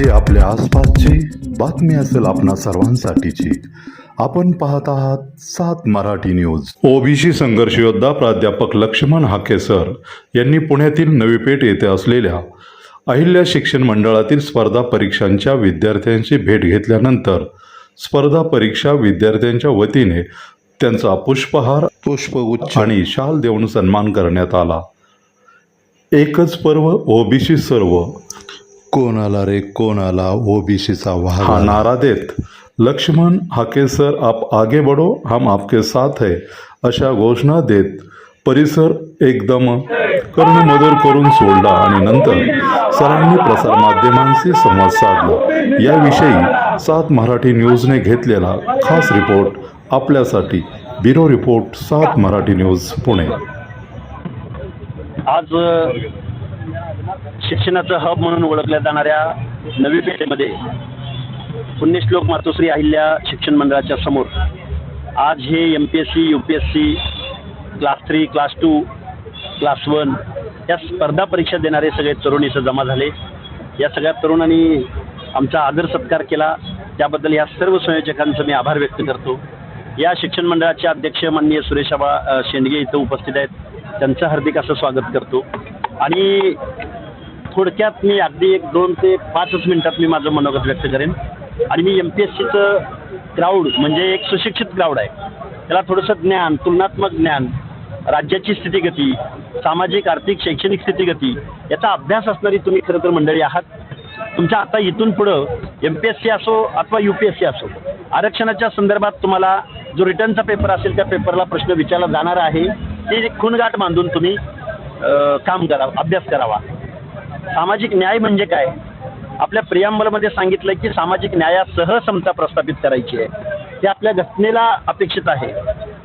जी आपल्या आसपासची बातमी असेल आपणा सर्वांसाठीची. आपण पाहत आहात सात मराठी न्यूज. ओबीसी संघर्ष योद्धा प्राध्यापक लक्ष्मण हाके सर यांनी पुण्यातील नवी पेठ येथे असलेल्या अहिल्या शिक्षण मंडळातील स्पर्धा परीक्षांच्या विद्यार्थ्यांची भेट घेतल्यानंतर स्पर्धा परीक्षा विद्यार्थ्यांच्या वतीने त्यांचा पुष्पहार पुष्पगुच्छ आणि शाल देऊन सन्मान करण्यात आला. एकच पर्व ओबीसी सर्व कोणाला रे कोणाला? ओबीसीचा हा नारा देत. लक्ष्मण हाके सर आप आगे बढ़ो हम आपके साथ है अशा घोषणा देत. परिसर एकदम कर्णमधुर करून सोडला आणि नंतर सरांनी प्रसारमाध्यमांशी संवाद साधला. याविषयी सात मराठी न्यूजने घेतलेला खास रिपोर्ट आपल्यासाठी. ब्युरो रिपोर्ट सात मराठी न्यूज पुणे. आज शिक्षणाचं हब म्हणून ओळखल्या जाणाऱ्या नवी पेठेमध्ये पुण्यश्लोक मातोश्री अहिल्या शिक्षण मंडळाच्या समोर. आज हे M P S C U P S C class three class two class one या स्पर्धा परीक्षा देणारे सगळे तरुण इथं जमा झाले. या सगळ्या तरुणांनी आमचा आदर सत्कार केला. त्याबद्दल या सर्व संयोजकांचं मी आभार व्यक्त करतो. या शिक्षण मंडळाचे अध्यक्ष माननीय सुरेशाबा शेंडगे इथं उपस्थित आहेत. त्यांचं हार्दिक असं स्वागत करतो. आणि थोडक्यात मी अगदी एक दोन ते पाचच मिनिटात मी माझं मनोगत व्यक्त करेन. आणि मी एम पी एस सीचं क्राऊड म्हणजे एक सुशिक्षित क्राऊड आहे. त्याला थोडंसं ज्ञान तुलनात्मक ज्ञान राज्याची स्थितीगती सामाजिक आर्थिक शैक्षणिक स्थितीगती याचा अभ्यास असणारी तुम्ही खरं तर मंडळी आहात. तुमच्या आता इथून पुढं एम पी एस सी असो अथवा यू पी एस सी असो आरक्षणाच्या संदर्भात तुम्हाला जो रिटर्नचा पेपर असेल त्या पेपरला प्रश्न विचारला जाणार आहे. ते खूणगाठ बांधून तुम्ही काम करावं अभ्यास करावा. सामाजिक न्याय म्हणजे काय? आपल्या प्रियांबलमध्ये सांगितलं की सामाजिक न्यायासह समता प्रस्थापित करायची आहे. ते आपल्या घटनेला अपेक्षित आहे.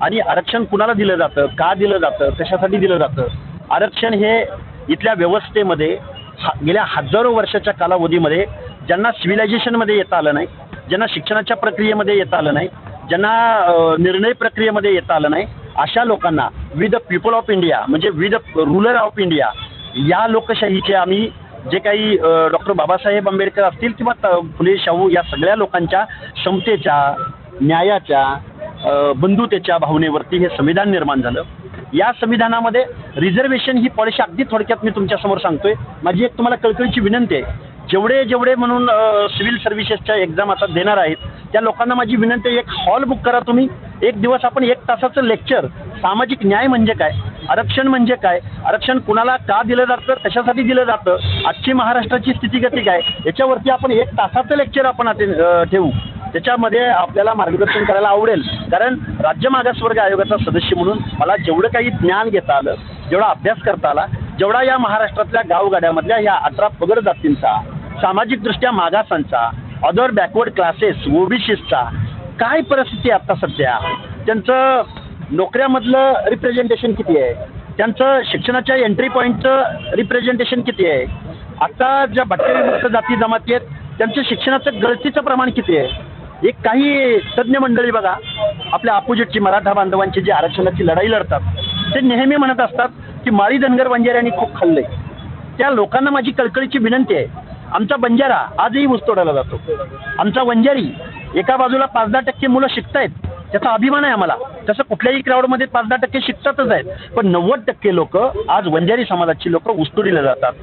आणि आरक्षण कुणाला दिलं जातं? का दिलं जातं? कशासाठी दिलं जातं? आरक्षण हे इथल्या व्यवस्थेमध्ये हा गेल्या हजारो वर्षाच्या कालावधीमध्ये ज्यांना सिव्हिलायझेशनमध्ये येता आलं नाही ज्यांना शिक्षणाच्या प्रक्रियेमध्ये येता आलं नाही ज्यांना निर्णय प्रक्रियेमध्ये येता आलं नाही अशा लोकांना with the people of India म्हणजे with the ruler of India या लोकशाहीचे आम्ही जे काही डॉक्टर बाबासाहेब आंबेडकर असतील किंवा त- फुले शाहू या सगळ्या लोकांच्या समतेच्या न्यायाच्या बंधुतेच्या भावनेवरती हे संविधान निर्माण झालं. या संविधानामध्ये रिझर्वेशन ही पॉलिसी अगदी थोडक्यात मी तुमच्यासमोर सांगतोय. माझी एक तुम्हाला कळकळीची विनंती आहे. जेवढे जेवढे म्हणून सिव्हिल सर्व्हिसेसच्या एक्झाम आता देणार आहेत त्या लोकांना माझी विनंती आहे एक हॉल बुक करा तुम्ही. एक दिवस आपण एक तासाचं लेक्चर सामाजिक न्याय म्हणजे काय? आरक्षण म्हणजे काय? आरक्षण कुणाला का दिलं जातं? कशासाठी दिलं जातं? आजची महाराष्ट्राची स्थितीगती काय? याच्यावरती आपण एक तासाचं लेक्चर आपण ठेवू. त्याच्यामध्ये आपल्याला मार्गदर्शन करायला आवडेल. कारण राज्य मागासवर्ग आयोगाचा सदस्य म्हणून मला जेवढं काही ज्ञान घेता आलं जेवढा अभ्यास करता आला जेवढा या महाराष्ट्रातल्या गावगाड्यामधल्या या अठरा पगड जातींचा सामाजिकदृष्ट्या मागासांचा अदर बॅकवर्ड क्लासेस ओबीसीचा काय परिस्थिती आहे आता सध्या? त्यांचं नोकऱ्यामधलं रिप्रेझेंटेशन किती आहे? त्यांचं शिक्षणाच्या एंट्री पॉईंटचं रिप्रेझेंटेशन किती आहे? आता ज्या भटकरीमुक्त जाती जमाती आहेत त्यांचं शिक्षणाचं गळतीचं प्रमाण किती आहे? एक काही तज्ज्ञ मंडळी बघा आपल्या अपोजिटची मराठा बांधवांची जी आरक्षणाची लढाई लढतात ते नेहमी म्हणत असतात की माळी धनगर बंजाऱ्यांनी खूप खाल्लंय. त्या लोकांना माझी कळकळीची विनंती आहे आमचा बंजारा आजही ऊसतोडायला जातो. आमचा वंजारी एका बाजूला पाच दहा टक्के मुलं शिकतायत. त्याचा अभिमान आहे आम्हाला. तसं कुठल्याही क्राऊडमध्ये पाच दहा टक्के शिकतातच आहेत. पण नव्वद टक्के लोक आज वंजारी समाजाची लोक उस्तुडीला जातात.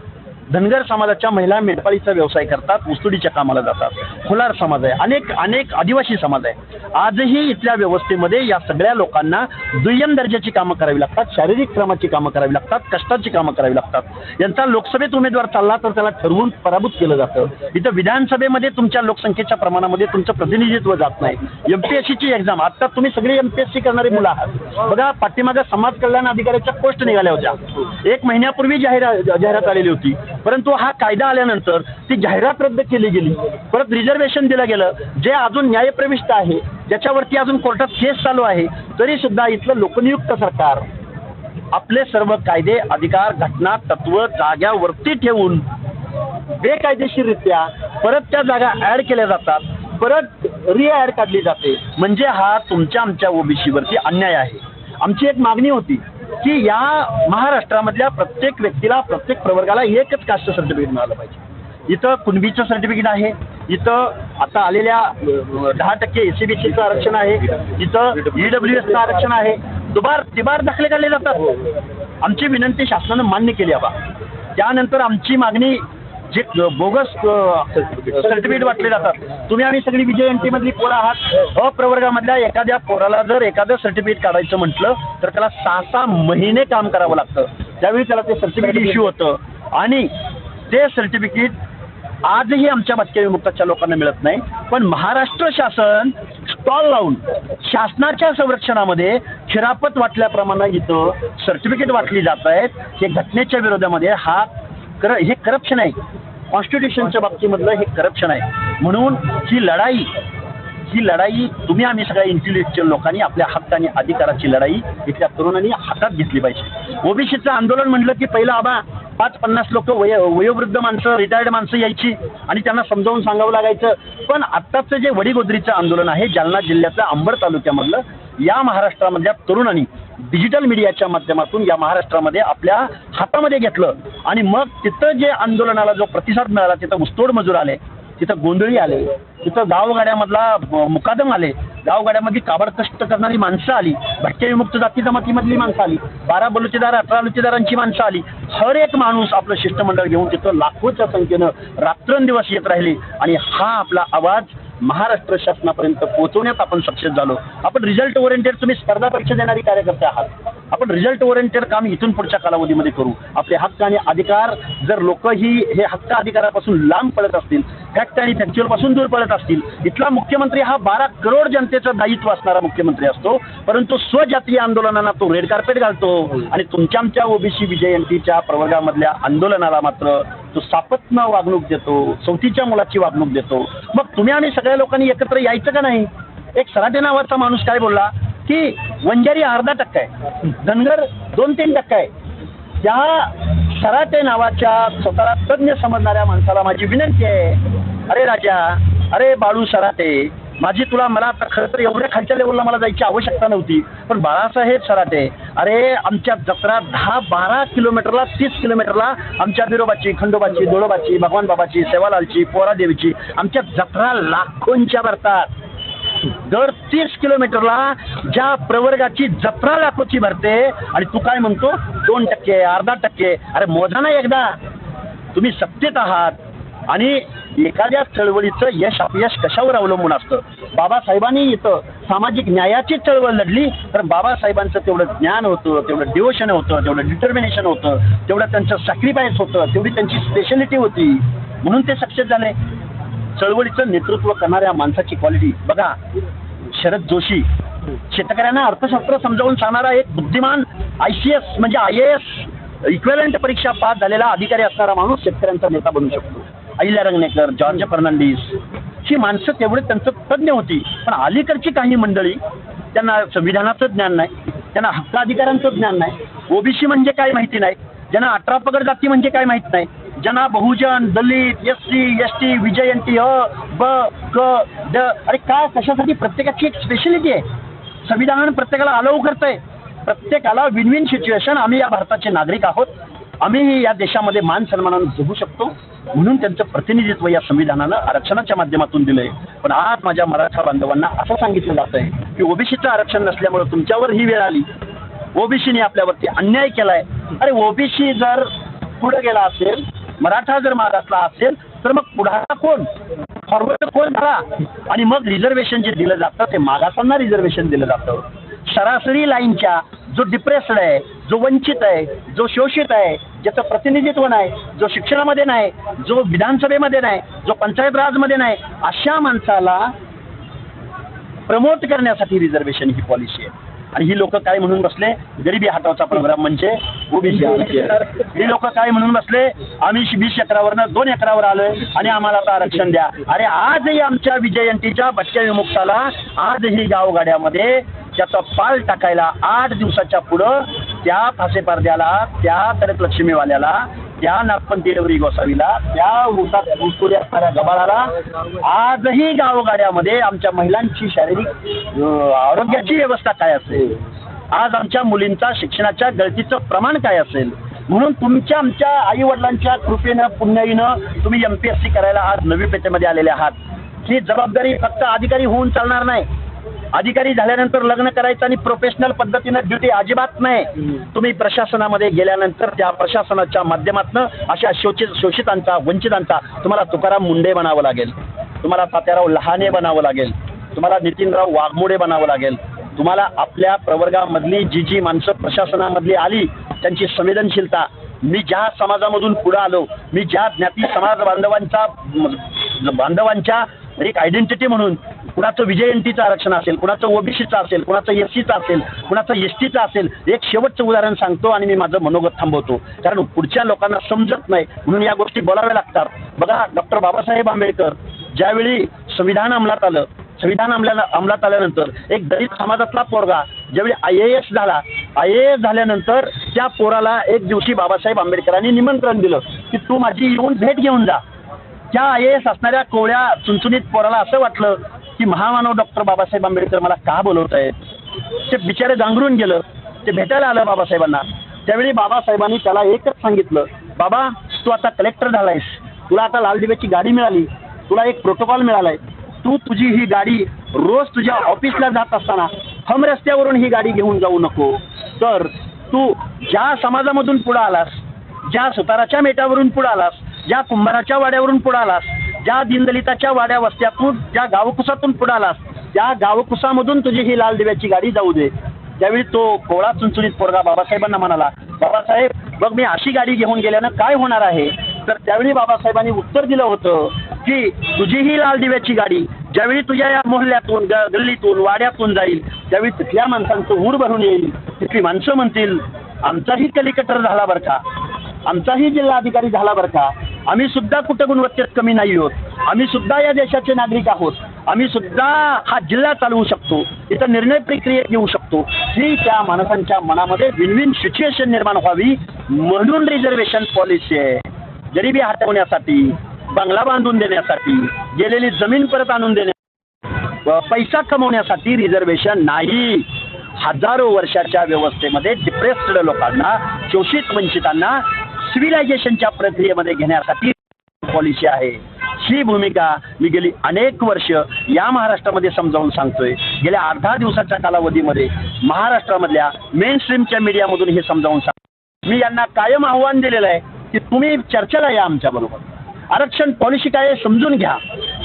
धनगर समाजाच्या महिला मेंढपाळीचा व्यवसाय करतात ऊसतोडीच्या कामाला जातात. खुलार समाज आहे अनेक अनेक आदिवासी समाज आहे. आजही इथल्या व्यवस्थेमध्ये या सगळ्या लोकांना दुय्यम दर्जाची कामं करावी लागतात शारीरिक श्रमाची कामं करावी लागतात कष्टाची कामं करावी लागतात. यांचा लोकसभेत उमेदवार चालला तर त्याला ठरवून पराभूत केलं जातं. इथं विधानसभेमध्ये तुमच्या लोकसंख्येच्या प्रमाणामध्ये तुमचं प्रतिनिधित्व जात नाही. एमपीएससीची एक्झाम आता तुम्ही सगळी एमपीएससी करणारे करणारी मुलं आहात. बघा पाठीमागं समाज कल्याण अधिकाऱ्याच्या पोस्ट निघाल्या होत्या. एक महिन्यापूर्वी जाहिरात जाहिरात आलेली होती. परंतु हा कायदा आल्यानंतर ती जाहिरात रद्द केली गेली. परत रिझर्वेशन दिलं गेलं. जे अजून न्यायप्रविष्ट आहे ज्याच्यावरती अजून कोर्टात केस चालू आहे तरी सुद्धा इथलं लोकनियुक्त सरकार आपले सर्व कायदे अधिकार घटना तत्व जाग्यावरती ठेवून बेकायदेशीररित्या परत त्या जागा ऍड केल्या जातात. परत रिॲड काढली जाते. म्हणजे हा तुमच्या आमच्या ओबीसीवरती अन्याय आहे. आमची एक मागणी होती. की या महाराष्ट्रामधल्या प्रत्येक व्यक्तीला प्रत्येक प्रवर्गाला एकच कास्ट सर्टिफिकेट मिळालं पाहिजे. इथं कुणबीचं सर्टिफिकेट आहे इथं आता आलेल्या दहा टक्के एसीबीसीचं आरक्षण आहे इथं ईडब्ल्यू डब्ल्यू एसचं आरक्षण आहे. दुबार तिबार दाखले काढले जातात. आमची विनंती शासनानं मान्य केली हवा त्यानंतर आमची मागणी जे बोगस सर्टिफिकेट वाटले जातात. तुम्ही आम्ही सगळी विजय एन मधली पोरं आहात. अप्रवर्गामधल्या एखाद्या पोराला जर एखादं सर्टिफिकेट काढायचं म्हटलं तर त्याला सहा सहा महिने काम करावं लागतं. त्यावेळी त्याला ते सर्टिफिकेट इश्यू होतं. आणि ते सर्टिफिकेट आजही आमच्या भटक्या विमुक्ताच्या लोकांना मिळत नाही. पण महाराष्ट्र शासन स्टॉल लावून शासनाच्या संरक्षणामध्ये खिरापत वाटल्याप्रमाणे इथं सर्टिफिकेट वाटली जात आहेत. हे घटनेच्या विरोधामध्ये हा कर हे करप्शन आहे. कॉन्स्टिट्यूशनच्या बाबतीमधलं हे करप्शन आहे. म्हणून ही लढाई ही लढाई तुम्ही आम्ही सगळ्या इंटेलेक्च्युअल लोकांनी आपल्या हक्क आणि अधिकाराची लढाई इथल्या तरुणांनी हातात घेतली पाहिजे. ओबीसीचं आंदोलन म्हटलं की पहिलं आबा पाच पन्नास लोक वय वयोवृद्ध माणसं रिटायर्ड माणसं यायची आणि त्यांना समजावून सांगावं लागायचं. पण आत्ताचं जे वडीगोदरीचं आंदोलन आहे जालना जिल्ह्यातल्या अंबड तालुक्यामधलं या महाराष्ट्रामधल्या तरुणांनी डिजिटल मीडियाच्या माध्यमातून या महाराष्ट्रामध्ये आपल्या हातामध्ये घेतलं. आणि मग तिथं जे आंदोलनाला जो प्रतिसाद मिळाला तिथं ऊसतोड मजूर आले तिथं गोंधळी आले तिथं गावगाड्यामधला मुकादम आले गावगाड्यामधली काबड कष्ट करणारी माणसं आली भटक्या विमुक्त जाती जमातीमधली माणसं आली बारा बलुतेदार अठरा बलुचेदारांची माणसं आली. हर एक माणूस आपलं शिष्टमंडळ घेऊन तिथं लाखोच्या संख्येनं रात्रंदिवस येत राहिली. आणि हा आपला आवाज महाराष्ट्र शासनापर्यंत पोहोचवण्यात आपण सक्सेस झालो. आपण रिझल्ट ओरिएंटेड तुम्ही स्पर्धा परीक्षा देणारी कार्यकर्ते आहात. आपण रिझल्ट ओरिएंटेड काम इथून पुढच्या कालावधीमध्ये करू. आपले हक्क आणि अधिकार जर लोक ही हे हक्क अधिकारापासून लांब पडत असतील फॅक्ट आणि फॅक्च्युअलपासून दूर पडत असतील इथला मुख्यमंत्री हा बारा करोड जनतेचं दायित्व असणारा मुख्यमंत्री असतो. परंतु स्वजातीय आंदोलनांना तो रेड कार्पेट घालतो आणि तुमच्या आमच्या ओबीसी विजयंतीच्या प्रवर्गामधल्या आंदोलनाला मात्र तो सापत्न वागणूक देतो चौथीच्या मुलाची वागणूक देतो. मग तुम्ही आम्ही सगळ्या लोकांनी एकत्र यायचं का नाही? एक सराटे नावाचा माणूस काय बोलला? की वंजारी अर्धा टक्का आहे. धनगर दोन तीन टक्का आहे. त्या सराटे नावाच्या स्वतःला तज्ज्ञ समजणाऱ्या माणसाला माझी विनंती आहे अरे राजा अरे बाळू सराटे माझी तुला मला आता खरं तर एवढ्या खालच्या लेवलला मला जायची आवश्यकता नव्हती पण बाळासाहेब सराटे अरे आमच्या जत्रा दहा बारा किलोमीटरला तीस किलोमीटरला आमच्या बिरोबाची खंडोबाची दोडोबाची भगवान बाबाची सेवालालची पोरादेवीची आमच्या जत्रा लाखोंच्या भरतात. दर तीस किलोमीटरला ज्या प्रवर्गाची जत्रा लाखोची भरते आणि तू काय म्हणतो? दोन टक्के अर्धा टक्के. अरे मोजा ना एकदा. तुम्ही सत्तेत आहात. आणि एखाद्या चळवळीचं यश अपयश कशावर अवलंबून असतं? बाबासाहेबांनी इथं सामाजिक न्यायाची चळवळ लढली तर बाबासाहेबांचं तेवढं ज्ञान होतं तेवढं डिवोशन होतं तेवढं डिटर्मिनेशन होतं तेवढं त्यांचं सॅक्रिफाईस होतं तेवढी त्यांची स्पेशलिटी होती. म्हणून ते सक्सेस झाले. चळवळीचं नेतृत्व करणाऱ्या माणसाची क्वालिटी बघा शरद जोशी शेतकऱ्यांना अर्थशास्त्र समजावून सांगणारा एक बुद्धिमान आय सी एस म्हणजे आय ए एस इक्वेलंट परीक्षा पास झालेला अधिकारी असणारा माणूस शेतकऱ्यांचा नेता बनू शकतो. अहिल्या रंगनेकर जॉर्ज फर्नांडिस ही माणसं तेवढे त्यांचं तज्ज्ञ होती. पण अलीकडची काही मंडळी त्यांना संविधानाचं ज्ञान नाही त्यांना हक्क अधिकारांचं ज्ञान नाही. ओबीसी म्हणजे काय माहिती नाही. ज्यांना अठरा पगड जाती म्हणजे काय माहीत नाही. जना बहुजन Dalit S C S T विजयंती अ ब क ड अरे काय कशासाठी प्रत्येकाची एक स्पेशलिटी आहे संविधान प्रत्येकाला अलाव करतंय प्रत्येकाला विन विन सिच्युएशन आम्ही या भारताचे नागरिक आहोत आम्ही या देशामध्ये मान सन्मानानं जगू शकतो म्हणून त्यांचं प्रतिनिधित्व या संविधानानं आरक्षणाच्या माध्यमातून दिलंय पण आज माझ्या मराठा बांधवांना असं सांगितलं जात आहे की ओबीसीचं आरक्षण नसल्यामुळे तुमच्यावर ही वेळ आली ओबीसीने आपल्यावरती अन्याय केलाय अरे ओबीसी जर पुढे गेला असेल मराठा जर मागासला असेल तर मग पुढारा कोण? फॉरवर्ड कोण झाला आणि मग रिझर्वेशन जे दिलं जातं ते मागासांना रिझर्वेशन दिलं जातं. सरासरी लाईनच्या जो डिप्रेस्ड आहे जो वंचित आहे जो शोषित आहे ज्याचं प्रतिनिधित्व नाही जो शिक्षणामध्ये नाही जो विधानसभेमध्ये नाही जो पंचायत राजमध्ये नाही अशा माणसाला प्रमोट करण्यासाठी रिझर्वेशन ही पॉलिसी आहे. आणि ही लोक काय म्हणून बसले? गरिबी हटावचा प्रोग्राम म्हणजे ओबीसी ही लोक काय म्हणून बसले? आम्ही वीस एकरावरनं दोन एकरावर आलोय आणि आम्हाला आता आरक्षण द्या. अरे आजही आमच्या विजयंतीच्या बच्च्या विमुक्ताला आजही गावगाड्यामध्ये त्याचा पाल टाकायला आठ दिवसाच्या पुढं त्या फासे पारद्याला त्या तरत लक्ष्मीवाल्याला ध्यान नागपंथी डवरी गोसावीला. त्या ऊसात ऊसतोडी असणाऱ्या गबाळाला आजही गावगाड्यामध्ये आमच्या महिलांची शारीरिक आरोग्याची व्यवस्था काय असेल? आज आमच्या मुलींचा शिक्षणाच्या गळतीचं प्रमाण काय असेल? म्हणून तुमच्या आमच्या आई वडिलांच्या कृपेनं पुण्याईनं तुम्ही एम पी एस सी करायला आज नवी पेठेमध्ये आलेले आहात. ही जबाबदारी फक्त अधिकारी होऊन चालणार नाही. अधिकारी झाल्यानंतर लग्न करायचं आणि प्रोफेशनल पद्धतीनं ड्युटी अजिबात नाही. तुम्ही प्रशासनामध्ये गेल्यानंतर त्या प्रशासनाच्या माध्यमातून अशा शोषित शोषितांचा वंचितांचा तुम्हाला तुकाराम मुंडे बनावं लागेल. तुम्हाला तात्याराव लहाने बनावं लागेल. तुम्हाला नितीनराव वाघमोडे बनावं लागेल. तुम्हाला आपल्या प्रवर्गामधली जी जी माणसं प्रशासनामधली आली त्यांची संवेदनशीलता. मी ज्या समाजामधून पुढे आलो मी ज्या ज्ञाती समाज बांधवांचा बांधवांच्या एक आयडेंटिटी म्हणून कुणाचं विजयंतीचं आरक्षण असेल कुणाचं ओबीसीचं असेल कुणाचं एस सीचं असेल कुणाचं एस टीचं असेल एक शेवटचं उदाहरण सांगतो आणि मी माझं मनोगत थांबवतो. कारण पुढच्या लोकांना समजत नाही म्हणून या गोष्टी बोलाव्या लागतात. बघा डॉक्टर बाबासाहेब आंबेडकर ज्यावेळी संविधान अंमलात आलं संविधान अंमला अंमलात आल्यानंतर एक दलित समाजातला पोरगा ज्यावेळी आय ए एस झाला आय ए एस झाल्यानंतर त्या पोराला एक दिवशी बाबासाहेब आंबेडकरांनी निमंत्रण दिलं की तू माझी येऊन भेट घेऊन जा. त्या आय ए एस असणाऱ्या कोवळ्या चुनचुनीत पोराला असं वाटलं की महामानव डॉक्टर बाबासाहेब आंबेडकर मला का बोलवत आहेत? ते बिचारे जांगरून गेलं. ते भेटायला आलं बाबासाहेबांना. त्यावेळी बाबासाहेबांनी त्याला एकच सांगितलं बाबा तू आता कलेक्टर झालायस. तुला आता लाल दिव्याची गाडी मिळाली. तुला एक प्रोटोकॉल मिळालाय. तू तुझी ही गाडी रोज तुझ्या ऑफिसला जात असताना हम रस्त्यावरून ही गाडी घेऊन जाऊ नको. तर तू ज्या समाजामधून पुढे आलास ज्या सुताराच्या मेटावरून पुढे आलास ज्या कुंभाराच्या वाड्यावरून पुढे आलास ज्या दीनदलिताच्या वाड्या वस्त्यातून ज्या गावकुसातून पुढे आलास त्या गावकुसामधून तुझी ही लाल दिव्याची गाडी जाऊ दे. त्यावेळी तो कोळा चुनचुनीत पोरगा बाबासाहेबांना म्हणाला बाबासाहेब बघ मी अशी गाडी घेऊन गेल्यानं काय होणार आहे? तर त्यावेळी बाबासाहेबांनी उत्तर दिलं होतं की तुझी ही लाल दिव्याची गाडी ज्यावेळी तुझ्या या मोहल्ल्यातून ग गल्लीतून वाड्यातून जाईल त्यावेळी तिथल्या माणसांचं ऊर भरून येईल. तिथली माणसं म्हणतील आमचाही कलिकटर झाला बरं का? आमचाही जिल्हा अधिकारी झाला बरं का? आम्ही सुद्धा कुठं गुणवत्तेत कमी नाही आहोत. आम्ही सुद्धा या देशाचे नागरिक आहोत. आम्ही सुद्धा हा जिल्हा चालवू शकतो. इथं निर्णय प्रक्रियेत घेऊ शकतो. ही त्या माणसांच्या मनामध्ये विन विन सिच्युएशन निर्माण व्हावी म्हणून रिझर्वेशन पॉलिसी आहे. गरिबी हटवण्यासाठी बंगला बांधून देण्यासाठी गेलेली जमीन परत आणून देण्या पैसा कमवण्यासाठी रिझर्वेशन नाही. हजारो वर्षाच्या व्यवस्थेमध्ये डिप्रेस्ड लोकांना शोषित वंचितांना सिव्हिलायझेशनच्या प्रक्रियेमध्ये घेण्यासाठी पॉलिसी आहे. ही भूमिका मी गेली अनेक वर्ष या महाराष्ट्रामध्ये समजावून सांगतोय. गेल्या अर्धा दिवसाच्या कालावधीमध्ये महाराष्ट्रामधल्या मेन स्ट्रीमच्या मीडियामधून हे समजावून सांग मी यांना कायम आव्हान दिलेलं आहे की तुम्ही चर्चेला या आमच्याबरोबर आरक्षण पॉलिसी काय आहे समजून घ्या.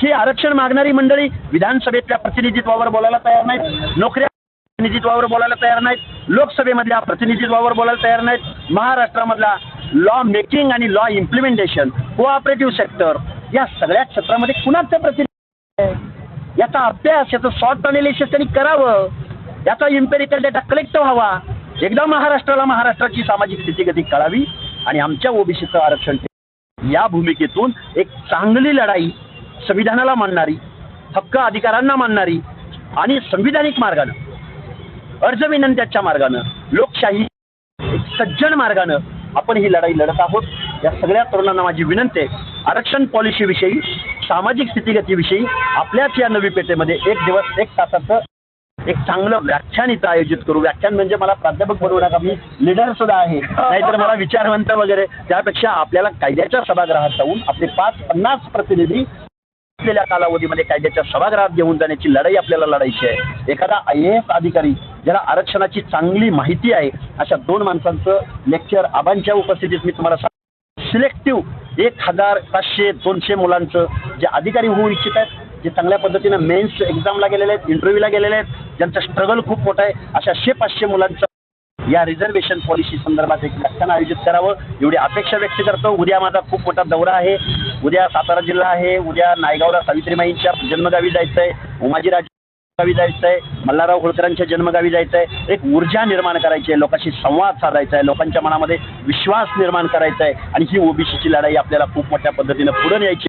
ही आरक्षण मागणारी मंडळी विधानसभेतल्या प्रतिनिधित्वावर बोलायला तयार नाहीत. नोकऱ्या प्रतिनिधित्वावर बोलायला तयार नाहीत. लोकसभेमधल्या प्रतिनिधित्वावर बोलायला तयार नाहीत. महाराष्ट्रामधला लॉ मेकिंग आणि लॉ इम्प्लिमेंटेशन कोऑपरेटिव्ह सेक्टर या सगळ्या क्षेत्रामध्ये कुणाचं प्रतिनिधित्व याचा अभ्यास याचं सॉर्ट अनालिसिस त्यांनी करावं. याचा इम्पेरिकल डेटा कलेक्ट व्हावा. एकदा महाराष्ट्राला महाराष्ट्राची सामाजिक स्थितीगती कळावी आणि आमच्या ओबीसीचं आरक्षण या भूमिकेतून एक चांगली लढाई संविधानाला मानणारी हक्क अधिकारांना मानणारी आणि संविधानिक मार्गानं अर्ज विनंत्याच्या मार्गानं लोकशाही सज्जन मार्गानं आपण ही लढाई लढत आहोत. या सगळ्या तरुणांना माझी विनंती आहे आरक्षण पॉलिसीविषयी सामाजिक स्थितीगतीविषयी आपल्याच या नवी पेठेमध्ये एक दिवस एक तासाचं एक चांगलं व्याख्यान इथं आयोजित करू. व्याख्यान म्हणजे मला प्राध्यापक बनवू नका मी लिडर सुद्धा आहे. नाहीतर मला विचारवंत वगैरे त्यापेक्षा आपल्याला कायद्याच्या सभागृहात जाऊन आपले पाच पन्नास प्रतिनिधी असलेल्या कालावधीमध्ये कायद्याच्या सभागृहात घेऊन जाण्याची लढाई आपल्याला लढायची आहे. एखादा आय ए एस अधिकारी ज्याला आरक्षणाची चांगली माहिती आहे अशा दोन माणसांचं लेक्चर आबांच्या उपस्थितीत मी तुम्हाला सांग सिलेक्टिव्ह एक हजार पाचशे दोनशे मुलांचं जे अधिकारी होऊ इच्छित आहेत जे चांगल्या पद्धतीनं मेन्स एक्झामला गेलेले आहेत इंटरव्ह्यूला गेलेले आहेत ज्यांचा स्ट्रगल खूप मोठा आहे अशा शे पाचशे मुलांचं या रिझर्वेशन पॉलिसी संदर्भात एक व्याख्यान आयोजित करावं. एवढी अपेक्षा व्यक्त करतो. उद्या माझा खूप मोठा दौरा आहे. उद्या सातारा जिल्हा आहे. उद्या नायगावला सावित्रीमाईंच्या जन्मगावी जायचं आहे उमाजीराजे गावी जायचं आहे मल्हारराव होळकरांच्या जन्मगावी जायचं आहे एक ऊर्जा निर्माण करायची आहे. लोकांशी संवाद साधायचा आहे लोकांच्या मनामध्ये विश्वास निर्माण करायचा आहे आणि ही ओबीसीची लढाई आपल्याला खूप मोठ्या पद्धतीनं पुढे न्यायची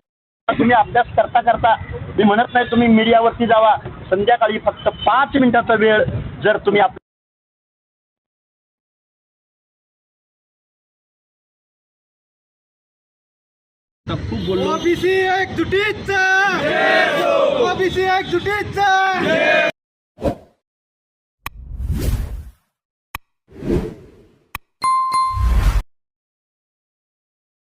तुम्ही अभ्यास करता करता मी म्हणत नाही तुम्ही मीडियावरती जावा. संध्याकाळी फक्त पाच मिनिटाचा वेळ जर तुम्ही आप बोललो ओबीसी एक